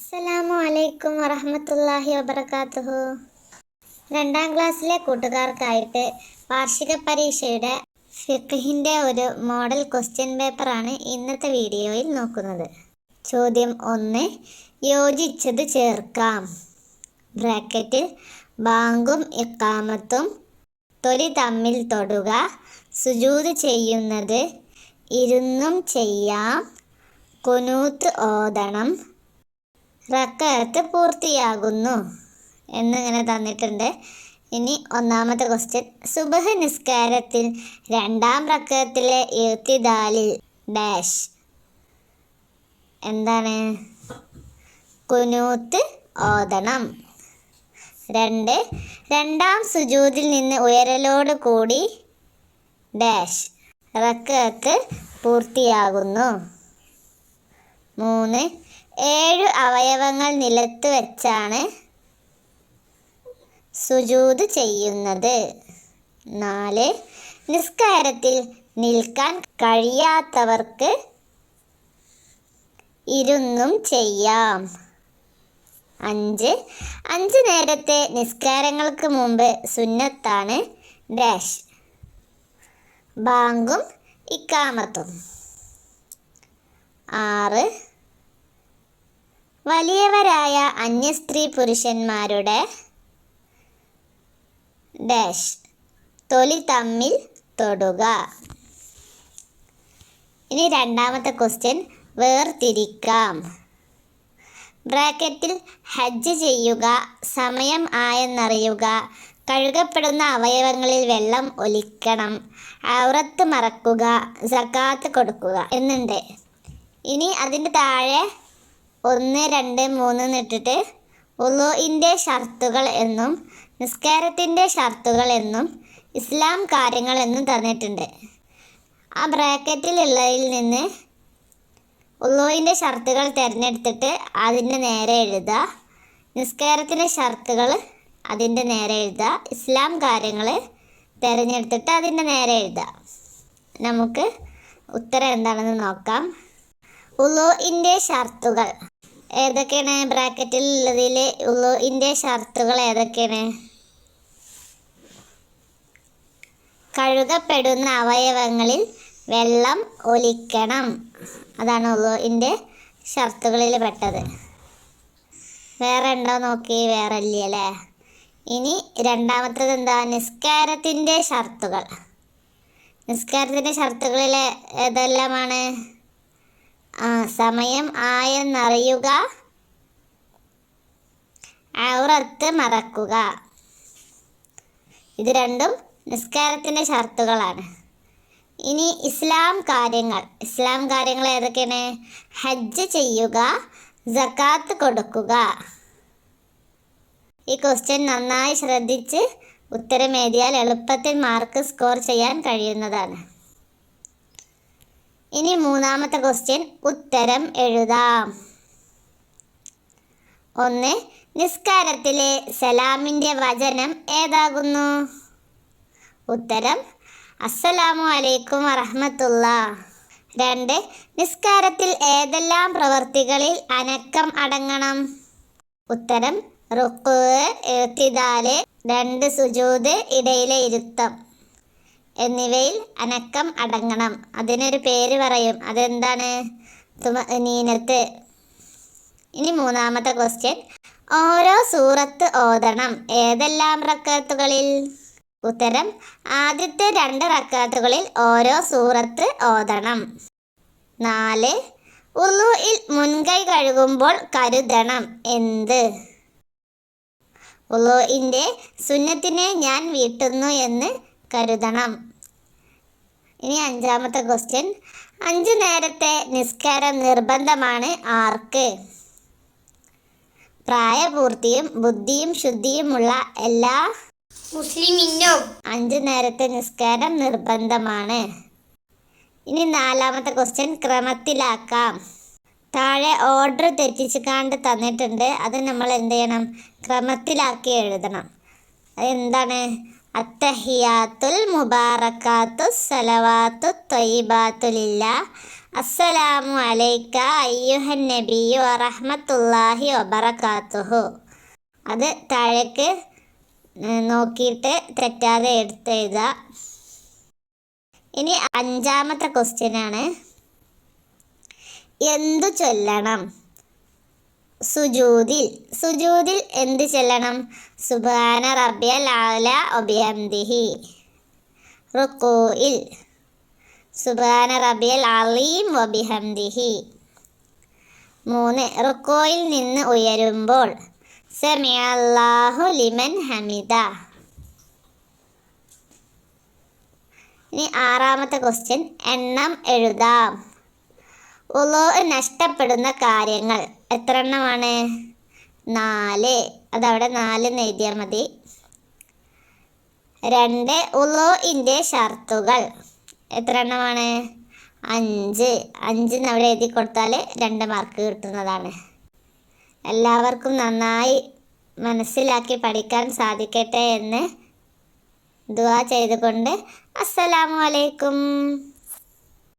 അസ്സലാമു അലൈക്കും വറഹമത്തല്ലാഹി വബർക്കാത്തുഹു രണ്ടാം ക്ലാസ്സിലെ കൂട്ടുകാർക്കായിട്ട് വാർഷിക പരീക്ഷയുടെ ഫിഖിന്റെ ഒരു മോഡൽ ക്വസ്റ്റ്യൻ പേപ്പറാണ് ഇന്നത്തെ വീഡിയോയിൽ നോക്കുന്നത്. ചോദ്യം ഒന്ന് യോജിച്ചത് ചേർക്കാം. ബ്രാക്കറ്റിൽ ബാങ്കും ഇക്കാമത്തും തൊലി തമ്മിൽ തൊടുക സുജൂത് ചെയ്യുന്നത് ഇരുന്നും ചെയ്യാം കുനൂത്ത് ഓതണം റക്കയത്ത് പൂർത്തിയാകുന്നു എന്നിങ്ങനെ തന്നിട്ടുണ്ട്. ഇനി ഒന്നാമത്തെ ക്വസ്റ്റ്യൻ സുബഹ് നിസ്കാരത്തിൽ രണ്ടാം പ്രക്കാരത്തിലെ ഇർത്തിദാലിൽ ഡാഷ് എന്താണ്? കുനൂത്ത് ഓതണം. രണ്ട് രണ്ടാം സുജൂതിൽ നിന്ന് ഉയരലോട് കൂടി ഡാഷ് റക്കത്ത് പൂർത്തിയാകുന്നു. മൂന്ന്. ഏഴ് അവയവങ്ങൾ നിലത്ത് വെച്ചാണ് സുജൂത് ചെയ്യുന്നത്. നാല്. നിസ്കാരത്തിൽ നിൽക്കാൻ കഴിയാത്തവർക്ക് ഇരുന്നും ചെയ്യാം. അഞ്ച്. അഞ്ച് നേരത്തെ നിസ്കാരങ്ങൾക്ക് മുമ്പ് സുന്നത്താണ് ഡാഷ്. ബാങ്കും ഇക്കാമത്തും. ആറ്. വലിയവരായ അന്യസ്ത്രീ പുരുഷന്മാരുടെ ഡാഷ്. തൊലി തമ്മിൽ തൊടുക. ഇനി രണ്ടാമത്തെ ക്വസ്റ്റ്യൻ. വേർതിരിക്കാം. ബ്രാക്കറ്റിൽ ഹജ്ജ് ചെയ്യുക സമയം ആയെന്നറിയുക കഴുകപ്പെടുന്ന അവയവങ്ങളിൽ വെള്ളം ഒലിക്കണം ഔറത്ത് മറക്കുക സക്കാത്ത് കൊടുക്കുക എന്നുണ്ട്. ഇനി അതിന്റെ താഴെ ഒന്ന് രണ്ട് മൂന്ന് എന്നിട്ടിട്ട് ഉലോയിന്റെ ഷർത്തുകൾ എന്നും നിസ്കാരത്തിന്റെ ഷർത്തുകൾ എന്നും ഇസ്ലാം കാര്യങ്ങൾ എന്നും തന്നിട്ടുണ്ട്. ആ ബ്രാക്കറ്റിലുള്ളതിൽ നിന്ന് ഉലോയിന്റെ ഷർത്തുകൾ തിരഞ്ഞെടുത്തിട്ട് അതിന്റെ നേരെ എഴുതുക. നിസ്കാരത്തിന്റെ ഷർത്തുകൾ അതിന്റെ നേരെ എഴുതുക. ഇസ്ലാം കാര്യങ്ങൾ തിരഞ്ഞെടുത്തിട്ട് അതിന്റെ നേരെ എഴുതുക. നമുക്ക് ഉത്തരം എന്താണെന്ന് നോക്കാം. ഉലോയിന്റെ ഷർത്തുകൾ. ഏതൊക്കെയാണ് ബ്രാക്കറ്റിൽ ഉള്ളതിൽ ഉളുഇന്റെ ഷർത്തുകൾ ഏതൊക്കെയാണ്? കഴുകപ്പെടുന്ന അവയവങ്ങളിൽ വെള്ളം ഒലിക്കണം. അതാണ് ഉളുഇന്റെ ഷർത്തുകളിൽ പെട്ടത്. വേറെ ഉണ്ടോ നോക്കി വേറെ ഇല്ല അല്ലേ ഇനി രണ്ടാമത്തത് എന്താ? നിസ്കാരത്തിന്റെ ഷർത്തുകൾ. നിസ്കാരത്തിന്റെ ഷർത്തുകളിൽ ഏതെല്ലാമാണ്? ആ സമയം ആയെന്നറിയുക. ഔറത്ത് മറക്കുക. ഇത് രണ്ടും നിസ്കാരത്തിന്റെ ഷർത്തുകളാണ്. ഇനി ഇസ്ലാം കാര്യങ്ങൾ. ഇസ്ലാം കാര്യങ്ങൾ ഏതൊക്കെയാണ്? ഹജ്ജ് ചെയ്യുക ജക്കാത്ത് കൊടുക്കുക. ഈ ക്വസ്റ്റ്യൻ നന്നായി ശ്രദ്ധിച്ച് ഉത്തരം എഴുതിയാൽ എളുപ്പത്തിൽ മാർക്ക് സ്കോർ ചെയ്യാൻ കഴിയുന്നതാണ്. ഇനി മൂന്നാമത്തെ ക്വസ്റ്റ്യൻ ഉത്തരം എഴുതാം. ഒന്ന് നിസ്കാരത്തിലെ സലാമിന്റെ വചനം ഏതാകുന്നു? ഉത്തരം അസ്സലാമു അലൈക്കും വറഹമത്തുള്ള. രണ്ട് നിസ്കാരത്തിൽ ഏതെല്ലാം പ്രവർത്തികളിൽ അനക്കം അടങ്ങണം? ഉത്തരം റുക്ക് എഴുത്തിദാൽ രണ്ട് സുജൂത് ഇടയിലെ ഇരുത്തം. എന്നിവയിൽ അനക്കം അടങ്ങണം. അതിനൊരു പേര് പറയും. അതെന്താണ്? നീനത്ത് ഇനി മൂന്നാമത്തെ ക്വസ്റ്റ്യൻ ഓരോ സൂറത്ത് ഓതണം. ഏതെല്ലാം റക്കാത്തുകളിൽ? ഉത്തരം ആദ്യത്തെ രണ്ട് റക്കാത്തുകളിൽ ഓരോ സൂറത്ത് ഓതണം. നാല് ഉളുയിൽ മുൻകൈ കഴുകുമ്പോൾ കരുതണം. എന്ത്? ഉളുവിന്റെ സുന്നത്തിനെ ഞാൻ വീട്ടുന്നു എന്ന് കരുതണം. ഇനി അഞ്ചാമത്തെ ക്വസ്റ്റ്യൻ അഞ്ചു നേരത്തെ നിസ്കാരം നിർബന്ധമാണ് ആർക്ക്? പ്രായപൂർത്തിയും ബുദ്ധിയും ശുദ്ധിയുമുള്ള എല്ലാ മുസ്ലിമിനും? അഞ്ചു നേരത്തെ നിസ്കാരം നിർബന്ധമാണ്. ഇനി നാലാമത്തെ ക്വസ്റ്റ്യൻ ക്രമത്തിലാക്കാം. താഴെ ഓർഡർ തെറ്റിച്ച് കാണ്ട് തന്നിട്ടുണ്ട്. അത് നമ്മൾ എന്ത് ചെയ്യണം? ക്രമത്തിലാക്കി എഴുതണം. അതെന്താണ്? അത്തഹിയാത്തുൽ മുബാറക്കാത്തു സലവാത്തു ത്വയ്യിബാത്തുലില്ല അസ്സലാമു അലൈക്ക അയ്യുഹൻ നബിയു വറഹ്മത്തുള്ളാഹി വബറകാതുഹു അത് താഴേക്ക് നോക്കിയിട്ട് തെറ്റാതെ എടുത്ത് എഴുതുക ഇനി അഞ്ചാമത്തെ ക്വസ്റ്റ്യൻ ആണ്. എന്തു ചൊല്ലണം? സുജൂതിൽ സുജൂദിൽ എന്ത് ചെല്ലണം? സുബാന റബ്ബിയൽ ആല ഒബിഹംദിഹി. റുക്കോയിൽ സുബാന റബ്ബിയൽ അലീം ഒബിഹംദിഹി മൂന്ന് റുക്കോയിൽ നിന്ന് ഉയരുമ്പോൾ. സമിയല്ലാഹു ലിമൻ ഹമിദ. ഇനി ആറാമത്തെ ക്വസ്റ്റ്യൻ എണ്ണം എഴുതാം. ഉലോ നഷ്ടപ്പെടുന്ന കാര്യങ്ങൾ. എത്ര എണ്ണമാണ്? നാല്. അതവിടെ നാല് എന്ന് എഴുതിയാൽ മതി. രണ്ട് ഉളോഇന്റെ ഷർത്തുകൾ. എത്ര എണ്ണമാണ്? അഞ്ച്. അഞ്ച് അവിടെ എഴുതി കൊടുത്താൽ രണ്ട് മാർക്ക് കിട്ടുന്നതാണ്. എല്ലാവർക്കും നന്നായി മനസ്സിലാക്കി പഠിക്കാൻ സാധിക്കട്ടെ എന്ന് ദുവാ ചെയ്തുകൊണ്ട് അസ്സലാമു അലൈക്കും.